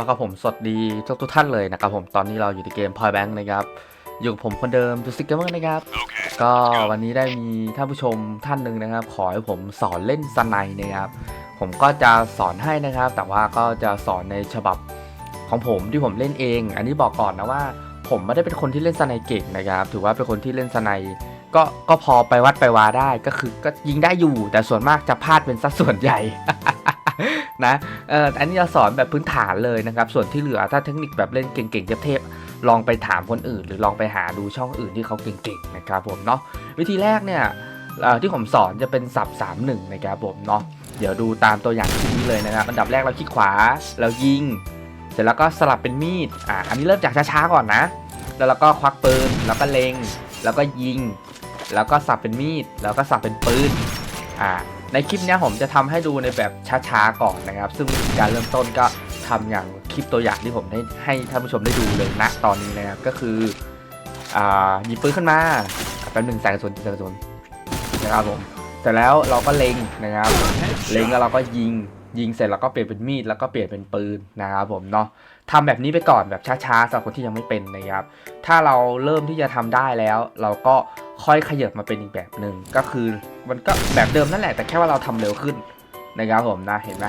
เอาละครับผมสวัสดีทุกทุกท่านเลยนะครับผมตอนนี้เราอยู่ในเกม Point Bank นะครับ อยู่กับผมคนเดิมจูสิกเกอร์นะครับ ก็วันนี้ได้มีท่านผู้ชมท่านหนึ่งนะครับ ขอให้ผมสอนเล่นสไนด์นะครับ ผมก็จะสอนให้นะครับ แต่ว่าก็จะสอนในฉบับของผมที่ผมเล่นเอง อันนี้บอกก่อนนะว่า ผมไม่ได้เป็นคนที่เล่นสไนด์เก่งนะครับ ถือว่าเป็นคนที่เล่นสไนด์ก็ก็พอไปวัดไปวาได้ก็คือก็ยิงได้อยู่ แต่ส่วนมากจะพลาดเป็นสัดส่วนใหญ่ นะเอ่ออันนี้จะสอนแบบพื้นฐานเลยนะครับ ส่วนที่เหลือถ้าเทคนิคแบบเล่นเก่งๆเทพๆลองไปถามคนอื่น หรือลองไปหาดูช่องอื่นที่เขาเก่งๆนะครับผมเนาะวิธีแรกเนี่ยที่ผมสอนจะเป็นสับ3 1นะครับผมเนาะเดี๋ยวดูตามตัวอย่างที่นี้เลยนะครับอันดับแรกเราคลิกขวาแล้วยิง เสร็จแล้วก็สลับเป็นมีดอ่าอันนี้เริ่มจากช้าๆก่อนนะ แล้วเราก็ควักปืนแล้วก็เล็ง แล้วก็ยิง แล้วก็สับเป็นมีด แล้วก็สับเป็นปืนอ่า ในคลิปนี้ผมจะทำให้ดูในแบบช้าๆก่อนนะครับ ซึ่งวิธีการเริ่มต้นก็ทำอย่างคลิปตัวอย่างที่ผมได้ให้ท่านผู้ชมได้ดูเลยนะตอนนี้นะครับก็คือหยิบปืนขึ้นมาแป๊บหนึ่งแส่กระสุนใส่กระสุนนะครับผมแต่แล้วเราก็เล็งนะครับ เล็งแล้วเราก็ยิง ยิงเสร็จแล้วก็เปลี่ยนเป็นมีดแล้วก็เปลี่ยนเป็นปืนนะครับผมเนาะทำแบบนี้ไปก่อนแบบช้าๆสำหรับคนที่ยังไม่เป็นนะครับ ถ้าเราเริ่มที่จะทำได้แล้ว เราก็ค่อยขยับมาเป็นอีกแบบหนึ่งก็คือมันก็แบบเดิมนั่นแหละแต่แค่ว่าเราทำเร็วขึ้นนะครับผมนะเห็นไหม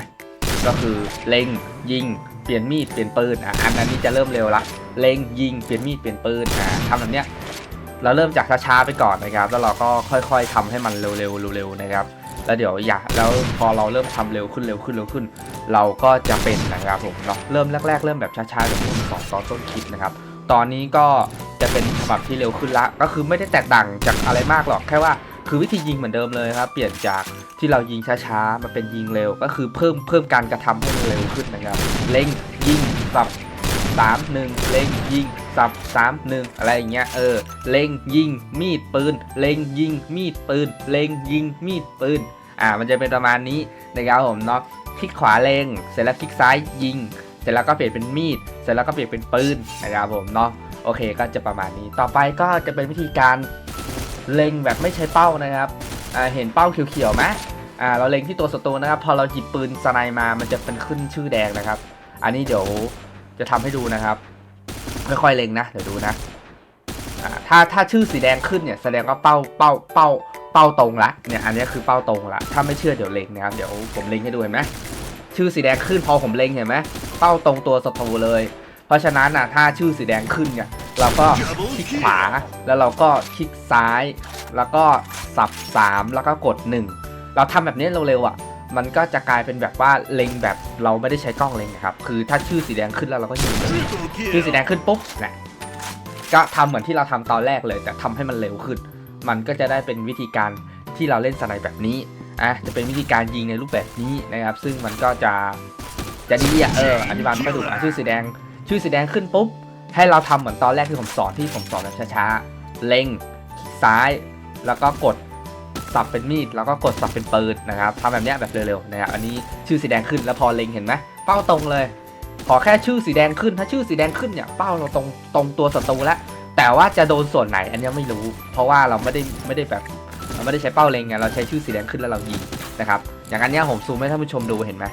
ก็คือเล็งยิง เปลี่ยนมีดเปลี่ยนปืนอะอันนั้นนี่จะเริ่มเร็วละเล็งยิงเปลี่ยนมีดเปลี่ยนปืนอะทำแบบเนี้ยเราเริ่มจากช้าๆไปก่อนนะครับ แล้วเราก็ค่อย ๆทำให้มันเร็วๆเร็วๆนะครับ แล้วเดี๋ยวอย่าแล้วพอเราเริ่มทำเร็วขึ้นเร็วขึ้นเร็วขึ้น เราก็จะเป็นนะครับผมเนาะเริ่มแรก ๆ เริ่มแบบช้าๆแบบสอนตอนต้นคลิปนะครับ ตอนนี้ก็จะเป็นฉบับที่เร็วขึ้นละ ก็คือไม่ได้แตกต่างจากอะไรมากหรอกแค่ว่าคือวิธียิงเหมือนเดิมเลยครับ เปลี่ยนจากที่เรายิงช้าๆมาเป็นยิงเร็ว ก็คือเพิ่มเพิ่มการกระทำให้มันเร็วขึ้นนะครับ เล็งยิงสับสามหนึ่งเล็งยิง สับสามหนึ่งอะไรอย่างเงี้ยเออเล็งยิงมีดปืน เล็งยิงมีดปืน เล็งยิงมีดปืนอ่ามันจะเป็นประมาณนี้นะครับผมเนาะคลิกขวาเล็งเสร็จแล้วคลิกซ้ายยิง เสร็จแล้วก็เปลี่ยนเป็นมีด เสร็จแล้วก็เปลี่ยนเป็นปืนนะครับผมเนาะโอเคก็จะประมาณนี้ต่อไปก็จะเป็นวิธีการเล็งแบบไม่ใช้เป้านะครับอ่าเห็นเป้าเขียวๆไหมอ่าเราเล็งที่ตัวศัตรูนะครับ พอเราหยิบปืนสไนมามันจะเป็นขึ้นชื่อแดงนะครับ อันนี้เดี๋ยวจะทำให้ดูนะครับ ไม่ค่อยเล็งนะ เดี๋ยวดูนะถ้าถ้าชื่อสีแดงขึ้นเนี่ยแสดงว่าเป้าเป้าเป้าเป้าตรงละเนี่ยอันนี้คือเป้าตรงละถ้าไม่เชื่อเดี๋ยวเล็งนะครับเดี๋ยวผมเล็งให้ดูเห็นไหมชื่อสีแดงขึ้นพอผมเล็งเห็นไหมเป้าตรงตัวศัตรูเลย เพราะฉะนั้นนะถ้าชื่อสีแดงขึ้นเนี่ยเราก็คลิกขวาแล้วเราก็คลิกซ้าย แล้วก็สับ 3 แล้วก็กด 1 เราทำแบบนี้เร็วๆอะ มันก็จะกลายเป็นแบบว่าเล็งแบบเราไม่ได้ใช้กล้องเล็งนะครับ คือถ้าชื่อสีแดงขึ้นแล้วเราก็ยิงเลยชื่อสีแดงขึ้นปุ๊บนะก็ทำเหมือนที่เราทำตอนแรกเลย แต่ทำให้มันเร็วขึ้น มันก็จะได้เป็นวิธีการที่เราเล่นสไนด์แบบนี้อะจะเป็นวิธีการยิงในรูปแบบนี้นะครับ ซึ่งมันก็จะจะดีอะเอออธิบายไม่ค่อยถูกอะชื่อสีแดง ชื่อสีแดงขึ้นปุ๊บให้เราทำเหมือนตอนแรกที่ผมสอนที่ผมสอนแบบช้าๆเล็งคลิกซ้ายแล้วก็กด สับเป็นมีดแล้วก็กดสับเป็นปืนนะครับทำแบบเนี้ยแบบเร็วๆนะครับอันนี้ชื่อสีแดงขึ้นแล้วพอเล็งเห็นไหมเป้าตรงเลย ขอแค่ชื่อสีแดงขึ้นถ้าชื่อสีแดงขึ้นเนี่ยเป้าเราตรงตรงตัวศัตรูแล้วแต่ว่าจะโดนส่วนไหนอันนี้ไม่รู้ เพราะว่าเราไม่ได้ไม่ได้แบบเราไม่ได้ใช้เป้าเล็งไงเราใช้ชื่อสีแดงขึ้นแล้วเรายิงนะครับอย่างอันเนี้ยผมซูมให้ท่านผู้ชมดูเห็นไหม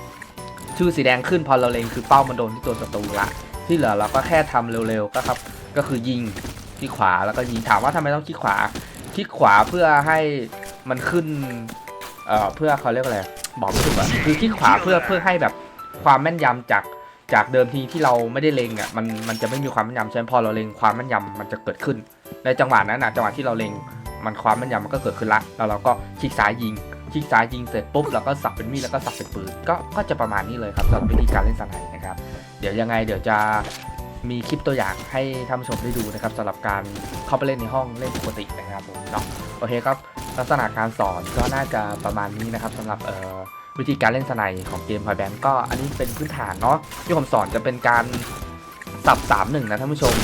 ชื่อสีแดงขึ้นพอเราเล็งคือเป้ามันโดนที่ตัวศัตรูละที่เหลือเราก็แค่ทำเร็วๆก็ครับก็คือยิงที่ขวาแล้วก็ยิงถามว่าทำไมต้องคลิกขวาคลิกขวาเพื่อให้ มันขึ้น เอ่อเพื่อเขาเรียกอะไรบอกไม่ถูกอะคือคลิกขวาเพื่อเพื่อให้แบบความแม่นยำจากจากเดิมทีที่เราไม่ได้เล็งอะมันมันจะไม่มีความแม่นยำใช่ไหมพอเราเล็งความแม่นยำมันจะเกิดขึ้น ในจังหวะนั้นนะจังหวะที่เราเล็งมันความแม่นยำมันก็เกิดขึ้นละแล้วเราก็คลิกซ้ายยิงคลิกซ้ายยิงเสร็จปุ๊บเราก็สับเป็นมีดแล้วก็สับเป็นปืนก็ก็จะประมาณนี้เลยครับสำหรับวิธีการเล่นสไนนะครับ เดี๋ยวยังไงเดี๋ยวจะมีคลิปตัวอย่างให้ท่านผู้ชมได้ดูนะครับสำหรับการเข้าไปเล่นในห้องเล่นปกตินะครับผมเนาะโอเคครับ ลักษณะการสอนก็น่าจะประมาณนี้นะครับสำหรับวิธีการเล่นสไนของเกมพอยแบงก็อันนี้เป็นพื้นฐานเนาะที่ผมสอนจะเป็นการสับ3 1นะท่านผู้ชม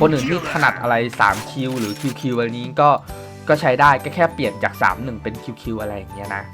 คนอื่นที่ถนัดอะไร3คิวหรือคิวคิวอะไรนี้ก็ก็ใช้ได้ก็แค่เปลี่ยนจาก 3 1 เป็นคิวคิวอะไรอย่างเงี้ยนะ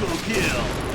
Triple kill.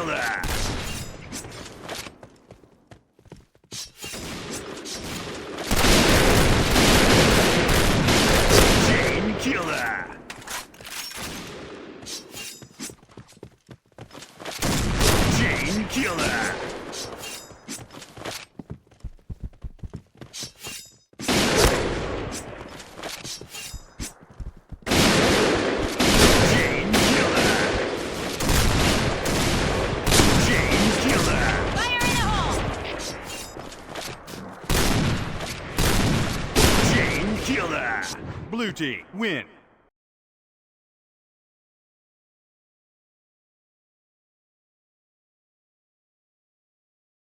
Chain killer. Chain killer. Chain killer. duty. Win.